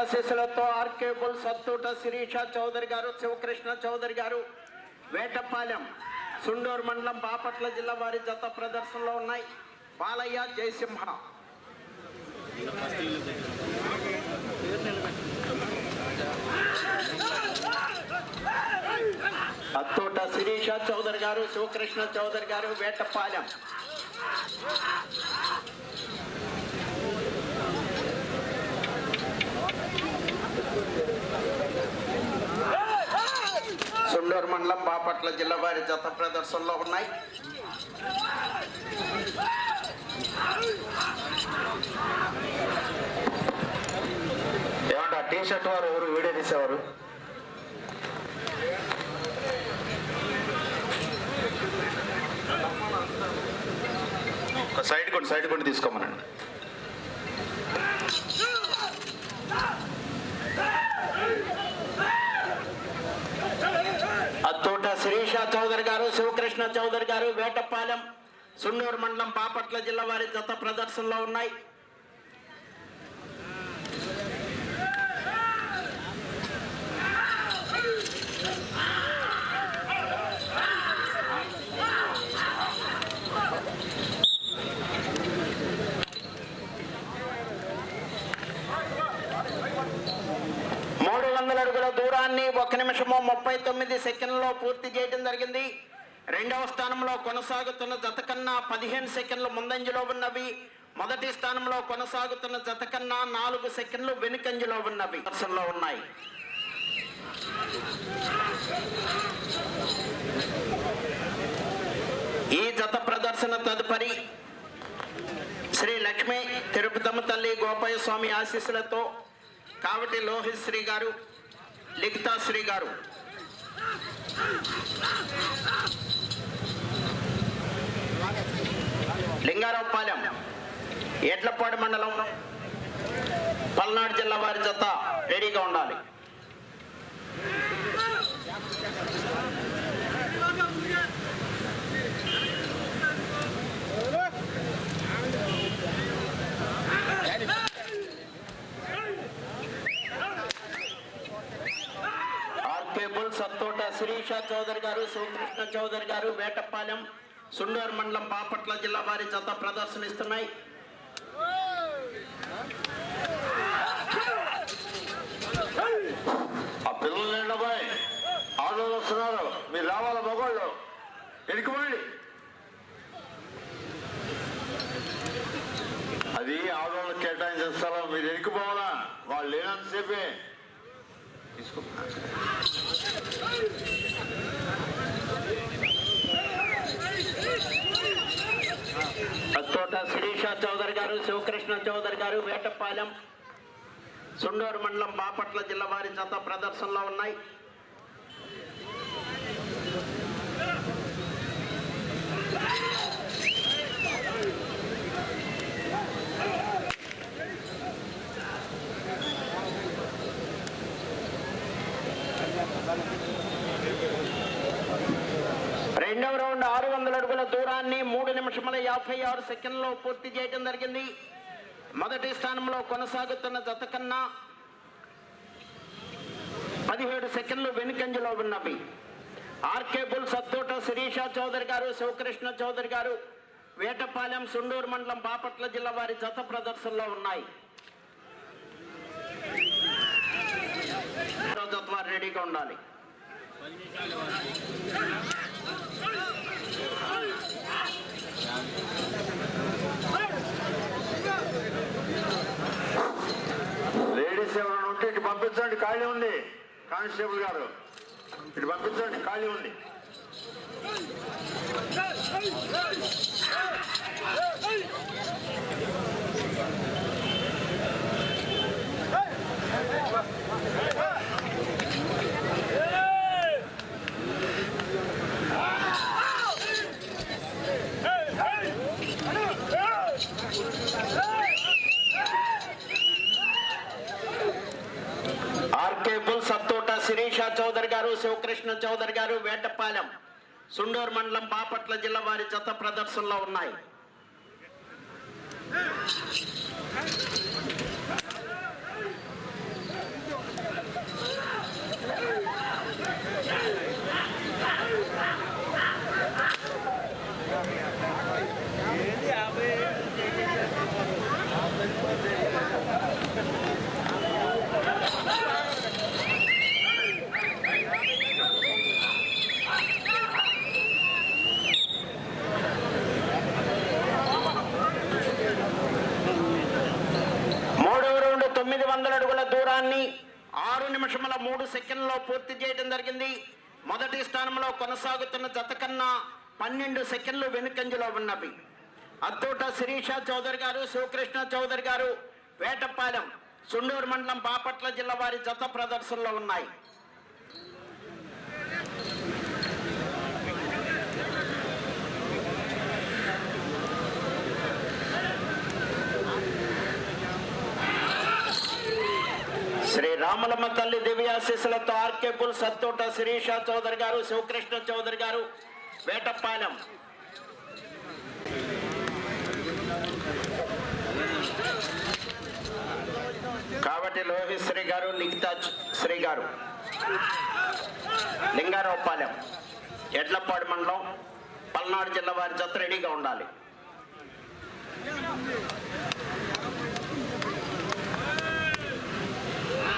ఆశీస్సులతో ఆర్కేబుల్ సత్తూట శిరీష చౌదరి గారు శివకృష్ణ చౌదరి గారు వేటపాలెం సుండూరు మండలం బాపట్ల జిల్లా వారి జత ప్రదర్శనలో ఉన్నాయి. బాలయ్య జయసింహ. అత్తోట శిరీష చౌదరి గారు శివకృష్ణ చౌదరి గారు వేటపాలెం. గుండూరు మండలం బాపట్ల జిల్లా వారి జత ప్రదర్శనలో ఉన్నాయి. ఏమంటే టీ షర్ట్ వారు ఎవరు? వీడియో తీసేవారు? ఒక సైడ్ కొన్ని సైడ్ కొన్ని తీసుకోమనండి అత్తోట రాజా చౌదరి గారు శివకృష్ణ చౌదరి గారు వేటపాలెం సున్నూరు మండలం బాపట్ల జిల్లా వారి జత ప్రదర్శనలో ఉన్నాయి మూడు వందల అడుగుల దూరాన్ని ఒక నిమిషము ముప్పై తొమ్మిది సెకండ్లో పూర్తి చేయడం జరిగింది. రెండవ స్థానంలో కొనసాగుతున్న జత కన్నా పదిహేను సెకండ్లు ముందంజలో ఉన్నవి. మొదటి స్థానంలో కొనసాగుతున్న జత కన్నా నాలుగు సెకండ్లు వెనుకంజలో ఉన్నవి. దర్శనలో ఉన్నాయి. ఈ జత ప్రదర్శన తదుపరి శ్రీ లక్ష్మి తిరుపతమ్మ తల్లి గోపాయ స్వామి ఆశీస్సులతో కావటి లోహిత్ శ్రీ గారు లిఖితా శ్రీ గారు. లింగారావుపాలెం ఎడ్లపాడు మండలం పల్నాడు జిల్లా వారి జత రెడీగా ఉండాలి. ఆర్కేబుల్ సత్తోట శిరీష చౌదరి గారు శివకృష్ణ చౌదరి గారు వేటపాలెం సుండూరు మండలం బాపట్ల జిల్లా వారి జత ప్రదర్శనిస్తున్నాయి. ఆ పిల్లలు నిండబాయ్ ఆడవాళ్ళు వస్తున్నారు. మీరు రావాలా మగవాళ్ళు? ఎడుకోండి అది ఆడవాళ్ళు కేటాయించిన స్థలం. మీరు ఎడుకుపోవాలా వాళ్ళు లేనంతసేపే. తీసుకుంటున్నారు తోట శిరీష చౌదరి గారు శివకృష్ణ చౌదరి గారు వేటపాలెం సుండూరు మండలం బాపట్ల జిల్లా వారి జత ప్రదర్శనలో ఉన్నాయి రెండవ రౌండ్ ఆరు వందల అడుగుల దూరాన్ని మూడు నిమిషముల యాభై ఆరు సెకండ్లో పూర్తి చేయడం జరిగింది. మొదటి స్థానంలో కొనసాగుతున్న జత కన్నా పదిహేడు సెకండ్లు వెనుకంజలో ఉన్నవి. ఆర్కే బుల్ సత్తోట శిరీష చౌదరి గారు శివకృష్ణ చౌదరి గారు వేటపాలెం సుండూరు మండలం బాపట్ల జిల్లా వారి జత ప్రదర్శనలో ఉన్నాయి. వారు రెడీగా ఉండాలి. లేడీస్ ఎవరైనా ఉంటే ఇటు పంపించండి ఖాళీ ఉంది కానిస్టేబుల్ గారు ఇటు పంపించండి ఖాళీ ఉంది ఆర్కే బుల్ సత్తోట శిరీష చౌదరి గారు శివకృష్ణ చౌదరి గారు వేటపాలెం సుండూరు మండలం బాపట్ల జిల్లా వారి జత ప్రదర్శనలో ఉన్నాయి దూరాన్ని ఆరు నిమిషముల మూడు సెకండ్లో పూర్తి చేయడం జరిగింది మొదటి స్థానంలో కొనసాగుతున్న జత కన్నా పన్నెండు సెకండ్లు వెనుకంజలో ఉన్నవి. అత్తోట శిరీష చౌదరి గారు శివకృష్ణ చౌదరి గారు వేటపాలెం సుండూరు మండలం బాపట్ల జిల్లా వారి జత ప్రదర్శనలో ఉన్నాయి. శ్రీ రామలమ్మ తల్లి దివ్యాశీస్సులతో ఆర్కే పుల్ సత్తోట శిరీష చౌదరి గారు శివకృష్ణ చౌదరి గారు వేటపాలెం. కాబట్టి లోహిత్ శ్రీ గారు నిఖితా శ్రీ గారు. లింగారావుపాలెం. ఎడ్లపాడు మండలం పల్నాడు జిల్లా వారి జత రెడీగా ఉండాలి.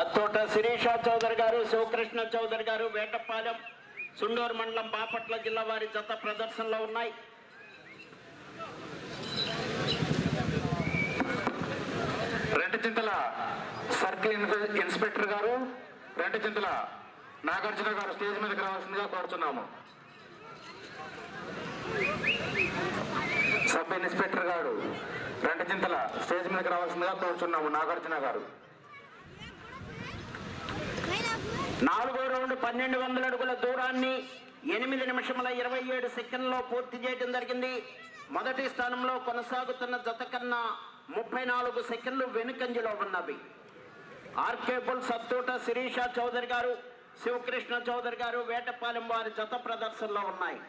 అత్తోట శిరీష చౌదరి గారు శివకృష్ణ చౌదరి గారు వేటపాలెం సుండూరు మండలం బాపట్ల జిల్లా వారి జత ప్రదర్శనలో ఉన్నాయి. రెంటచింతల సర్కిల్ ఇన్స్పెక్టర్ గారు రెంటచింతల నాగార్జున గారు స్టేజ్ మీదకి రావాల్సిందిగా కోరుతున్నాము సబ్ ఇన్స్పెక్టర్ గారు రెండు చింతల స్టేజ్ మీదకి రావాల్సిందిగా కోరుతున్నాము నాగార్జున గారు నాలుగో రౌండ్ పన్నెండు వందల అడుగుల దూరాన్ని ఎనిమిది నిమిషముల ఇరవై ఏడు సెకండ్లో పూర్తి చేయడం జరిగింది. మొదటి స్థానంలో కొనసాగుతున్న జత కన్నా ముప్పై నాలుగు సెకండ్లు వెనుకంజలో ఉన్నవి. ఆర్కేబుల్ సత్తూట శిరీష చౌదరి గారు శివకృష్ణ చౌదరి గారు వేటపాలెం వారి జత ప్రదర్శనలో ఉన్నాయి.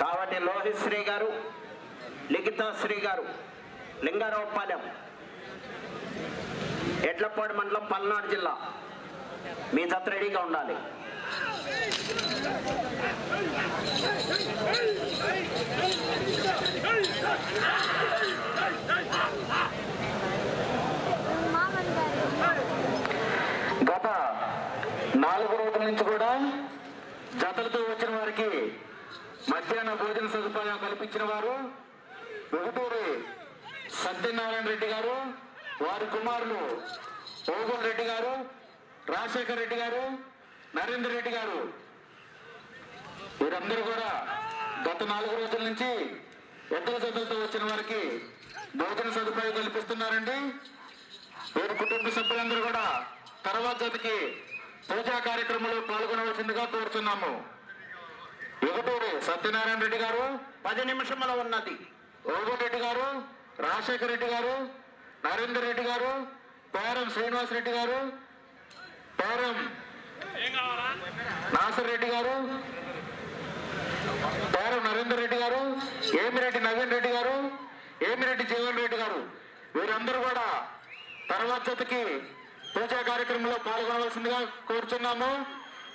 కాబట్టి లోహిత్ శ్రీ గారు లిఖిత శ్రీ గారు లింగారావుపాలెం ఎడ్లపాడు మండలం పల్నాడు జిల్లా. మీ జత రెడీగా ఉండాలి. గత నాలుగు రోజుల నుంచి కూడా జతలతో వచ్చిన వారికి మధ్యాహ్న భోజన సదుపాయం కల్పించిన వారు వెగుటూరి సత్యనారాయణ రెడ్డి గారు వారి కుమారులు ఓగోల్ రెడ్డి గారు రాజశేఖర రెడ్డి గారు నరేందర్ రెడ్డి గారు. వీరందరూ కూడా గత నాలుగు రోజుల నుంచి ఎద్దుల చదువుతో వచ్చిన వారికి భోజన సదుపాయం కల్పిస్తున్నారండి. వీరి కుటుంబ సభ్యులందరూ కూడా తర్వాత జతకి పూజా కార్యక్రమంలో పాల్గొనవలసిందిగా కోరుతున్నాము. యుగటూరి సత్యనారాయణ రెడ్డి గారు పది నిమిషముల ఉన్నది. ఓగోన్ రెడ్డి గారు రాజశేఖర రెడ్డి గారు నరేందర్ రెడ్డి గారు పేరం శ్రీనివాస్ రెడ్డి గారు పేరం నాసర్ రెడ్డి గారు పేరం నరేందర్ రెడ్డి గారు ఏమిరెడ్డి నవీన్ రెడ్డి గారు ఏమిరెడ్డి జీవన్ రెడ్డి గారు. వీరందరూ కూడా తర్వాత జతకి పూజా కార్యక్రమంలో పాల్గొనవలసిందిగా కోరుచున్నాము.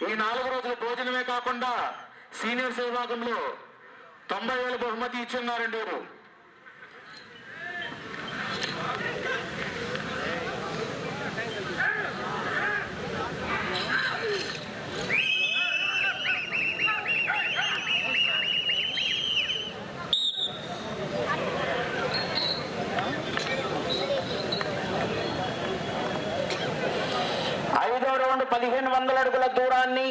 ఈ నాలుగు రోజుల భోజనమే కాకుండా సీనియర్స్ విభాగంలో తొంభై వేల బహుమతి ఇచ్చిన్నారండి మీరు ఐదో పదిహేను వందల అడుగుల దూరాన్ని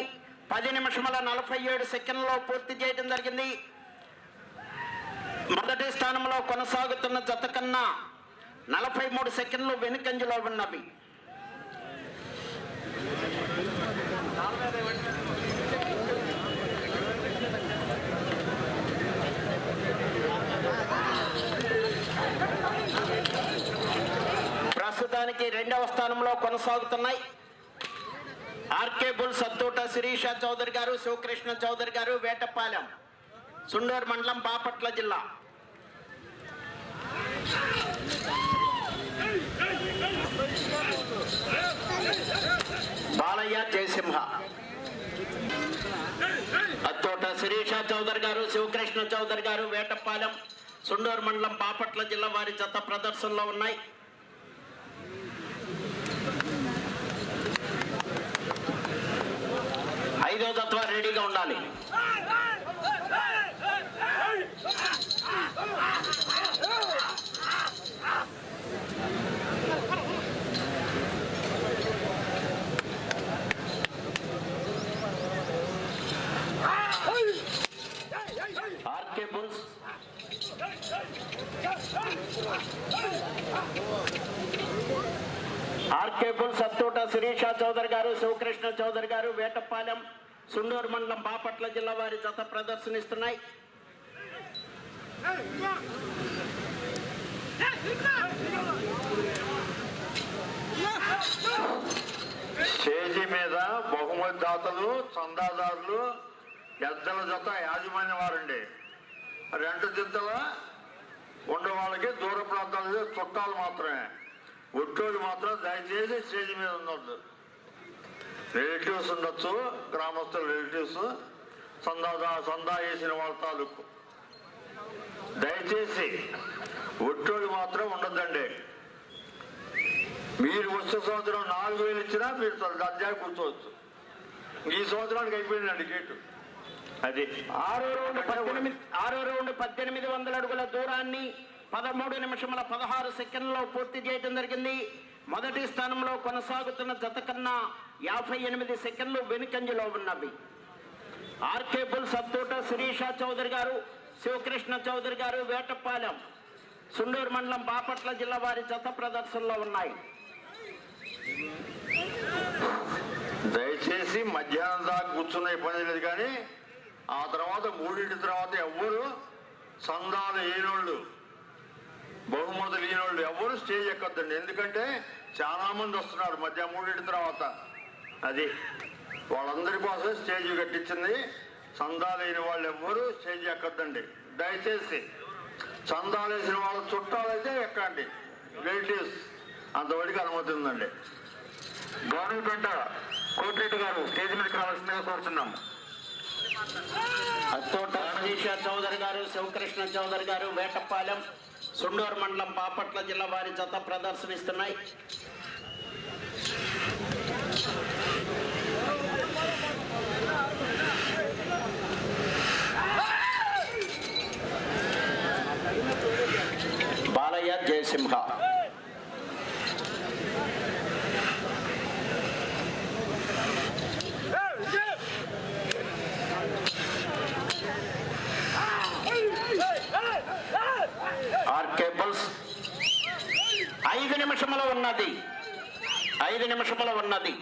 పది నిమిషముల నలభై ఏడు సెకండ్లో పూర్తి చేయడం జరిగింది. మొదటి స్థానంలో కొనసాగుతున్న జత కన్నా నలభై మూడు సెకండ్లు వెనుకంజలో ఉన్నవి. ప్రస్తుతానికి రెండవ స్థానంలో కొనసాగుతున్నాయి. ఆర్కే బుల్ సత్తూట శిరీష చౌదరి గారు శివకృష్ణ చౌదరి గారు వేటపాలెం. సుండూరు మండలం బాపట్ల జిల్లా. బాలయ్య జయసింహ. అత్తోట శిరీష చౌదరి గారు శివకృష్ణ చౌదరి గారు వేటపాలెం సుండూరు మండలం బాపట్ల జిల్లా వారి జత ప్రదర్శనలో ఉన్నాయి. ఐదో తత్వ రెడీగా ఉండాలి. RK bulls. RK bulls Attota Sirisha Chowdary garu Sivakrishna Chowdary గారు వేటపాలెం సుండూరు మండలం బాపట్ల జిల్లా వారి జత ప్రదర్శనిస్తున్నాయి. స్టేజీ మీద బహుమతి దాతలు చందాదారులు ఎద్దల జత యాజమాన్య వారండి. రెంట దిద్దల ఉండే వాళ్ళకి దూర ప్రాంతాల చుట్టాలు మాత్రమే. ఒట్టోళ్ళు మాత్రం దయచేసి స్టేజ్ మీద ఉండొద్దు రిలేటివ్స్ ఉండొచ్చు గ్రామస్తుల రిలేటివ్స్ సందా సందా వేసిన వాళ్ళ తాలూకు. దయచేసి ఒట్టోళ్ళు మాత్రం ఉండొద్దండి. మీరు వచ్చే సంవత్సరం నాలుగు వేలు ఇచ్చినా మీరు దర్జాగా కూర్చోవచ్చు. ఈ సంవత్సరానికి అయిపోయిందండి గేటు. అది ఆరో రౌండ్ పద్దెనిమిది ఆరో రౌండ్ పద్దెనిమిది వందల అడుగుల దూరాన్ని పదమూడు నిమిషముల పదహారు సెకండ్లో పూర్తి చేయడం జరిగింది. మొదటి స్థానంలో కొనసాగుతున్న జత కన్నా యాభై ఎనిమిది సెకండ్లు వెనుకంజలో ఉన్నవి. ఆర్కే బుల్ సత్తూట శిరీష చౌదరి గారు శివకృష్ణ చౌదరి గారు వేటపాలెం సుండూరు మండలం బాపట్ల జిల్లా వారి జత ప్రదర్శనలో ఉన్నాయి. దయచేసి మధ్యాహ్నం దాకా కూర్చున్న ఇబ్బంది లేదు కానీ ఆ తర్వాత మూడింటి తర్వాత ఎవ్వరు సందాలు ఈనోళ్ళు బహుమతులు ఈనోళ్ళు ఎవ్వరు స్టేజ్ ఎక్కొద్దండి. ఎందుకంటే చాలా మంది వస్తున్నారు మధ్య మూడింటి తర్వాత. అది. వాళ్ళందరి కోసం స్టేజ్ కట్టించింది. చందాలు వాళ్ళు ఎవ్వరూ స్టేజ్ ఎక్కద్దండి. దయచేసి చందాలు వేసిన వాళ్ళ చుట్టాలైతే ఎక్కండి. రిలేటివ్స్ అంతవరకు అనుమతి ఉందండి. గవర్నమెంట్ కోటిరెడ్డి గారు స్టేజ్ మీదకి రావాల్సిందిగా కోరుతున్నాము అత్తోట చౌదరి గారు శివకృష్ణ చౌదరి గారు వేటపాలెం సుండూరు మండలం బాపట్ల జిల్లా వారి జత ప్రదర్శనిస్తున్నాయి. నరసింహ ఆర్ కేబుల్స్ ఐదు నిమిషముల ఉన్నది. ఐదు నిమిషముల ఉన్నది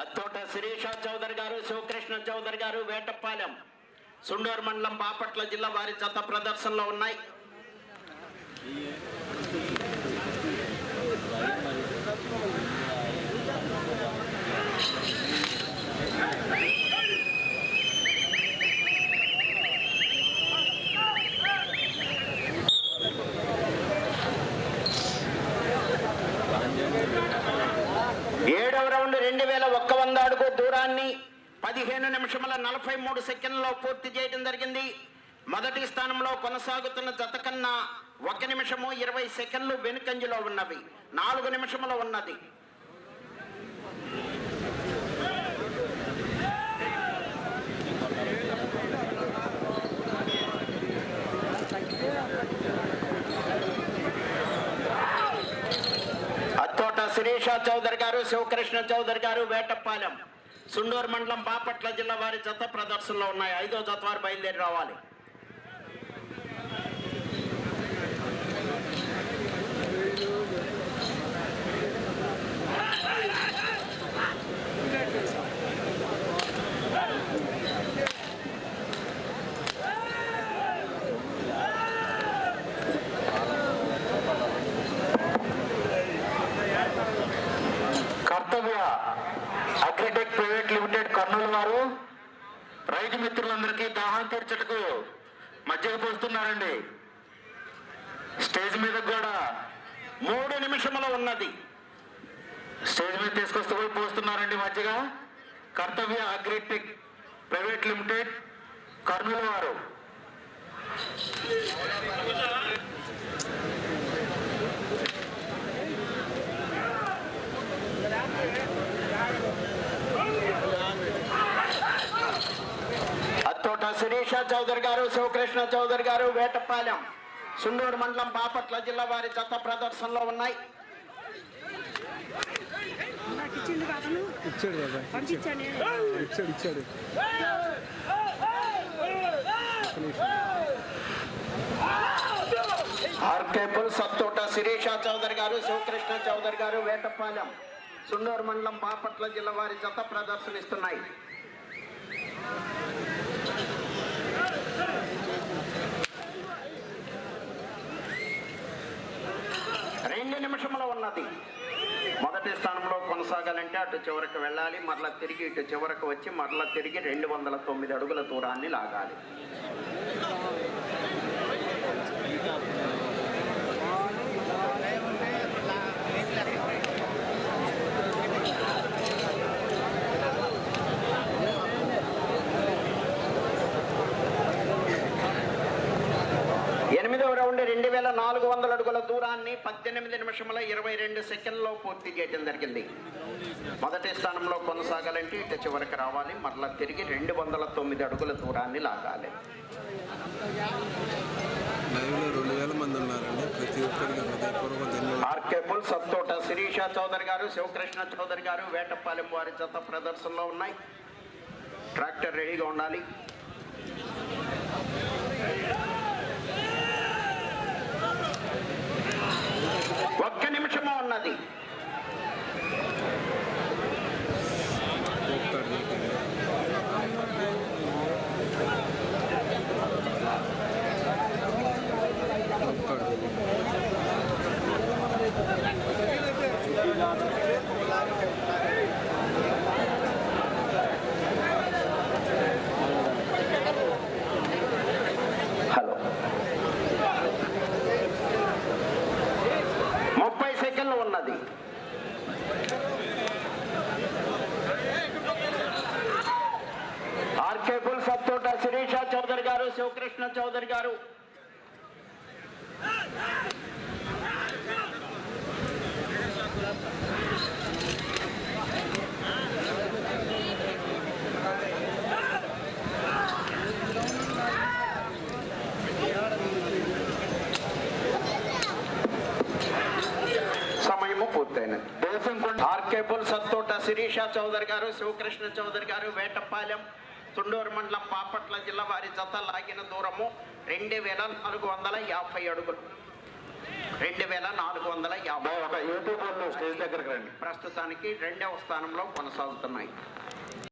అత్తోట శిరీష చౌదరి గారు శివకృష్ణ చౌదరి గారు వేటపాలెం సుండూరు మండలం బాపట్ల జిల్లా వారి జత ప్రదర్శనలో ఉన్నాయి. ఏడవ రౌండ్ రెండు వేల ఒక్క వంద అడుగు దూరాన్ని పదిహేను నిమిషముల నలభై మూడు సెకండ్లో పూర్తి చేయడం జరిగింది. మొదటి స్థానంలో కొనసాగుతున్న జత కన్నా ఒక నిమిషము ఇరవై సెకండ్లు వెనుకంజలో ఉన్నవి. నాలుగు నిమిషములో ఉన్నది. అత్తోట శిరీష చౌదరి గారు శివకృష్ణ చౌదరి గారు వేటపాలెం సుండూరు మండలం బాపట్ల జిల్లా వారి జత ప్రదర్శనలో ఉన్నాయి. ఐదో జత వారు బయలుదేరి రావాలి. అగ్రిటెక్ ప్రైవేట్ లిమిటెడ్ కర్నూలు వారు రైతు మిత్రులందరికీ దాహం తీర్చటకు మధ్యకు పోస్తున్నారండి. స్టేజ్ మీద కూడా మూడు నిమిషములు ఉన్నది. స్టేజ్ మీద తీసుకొస్తూ కూడా పోస్తున్నారండి మధ్యగా. Kartavya agritech private limited Kurnool వారు అత్తోట శిరీష చౌదరి గారు శివకృష్ణ చౌదరి గారు వేటపాలెం సుండూరు మండలం బాపట్ల జిల్లా వారి జత ప్రదర్శనలో ఉన్నాయి. ఆర్కేపుల్ సత్తోట శిరీష చౌదరి గారు శివకృష్ణ చౌదరి గారు వేటపాలెం సుండూరు మండలం బాపట్ల జిల్లా వారి జత ప్రదర్శనిస్తున్నాయి రెండు నిమిషములు ఉన్నది మొదటి స్థానంలో కొనసాగాలంటే అటు చివరకు వెళ్ళాలి మరలా తిరిగి ఇటు చివరకు వచ్చి మరలా తిరిగి రెండు వందల తొమ్మిది అడుగుల దూరాన్ని లాగాలి. ఎనిమిదవ రౌండ్ రెండు వేల నాలుగు వందల దూరాన్ని పద్దెనిమిది నిమిషముల ఇరవై రెండు సెకండ్లో పూర్తి చేయడం జరిగింది. మొదటి స్థానంలో కొనసాగాలంటే ఇటు చివరికి రావాలి. మరలా తిరిగి రెండు వందల తొమ్మిది అడుగుల దూరాన్ని లాగాలి. ఆర్కేపుల్ సత్తోట శిరీష చౌదరి గారు శివకృష్ణ చౌదరి గారు వేటపాలెం వారి జత ప్రదర్శనలో ఉన్నాయి. ట్రాక్టర్ రెడీగా ఉండాలి ఒక్క నిమిషము ఉన్నది పోతాడు నీకు. పోతాడు. హలో ముప్పై సెకండ్లు ఉన్నది ఆర్కేపుల్ సత్తోట శిరీష చౌదరి గారు శివకృష్ణ చౌదరి గారు. సమయము పూర్తయినది. దేశం ఆర్కేపుల్ సత్తోట శిరీష చౌదరి గారు శివకృష్ణ చౌదరి గారు వేటపాలెం తుండూరు మండలం బాపట్ల జిల్లా వారి జత లాగిన దూరము రెండు వేల నాలుగు వందల యాభై అడుగులు. రెండు వేల నాలుగు వందల యాభై ప్రస్తుతానికి రెండవ స్థానంలో కొనసాగుతున్నాయి.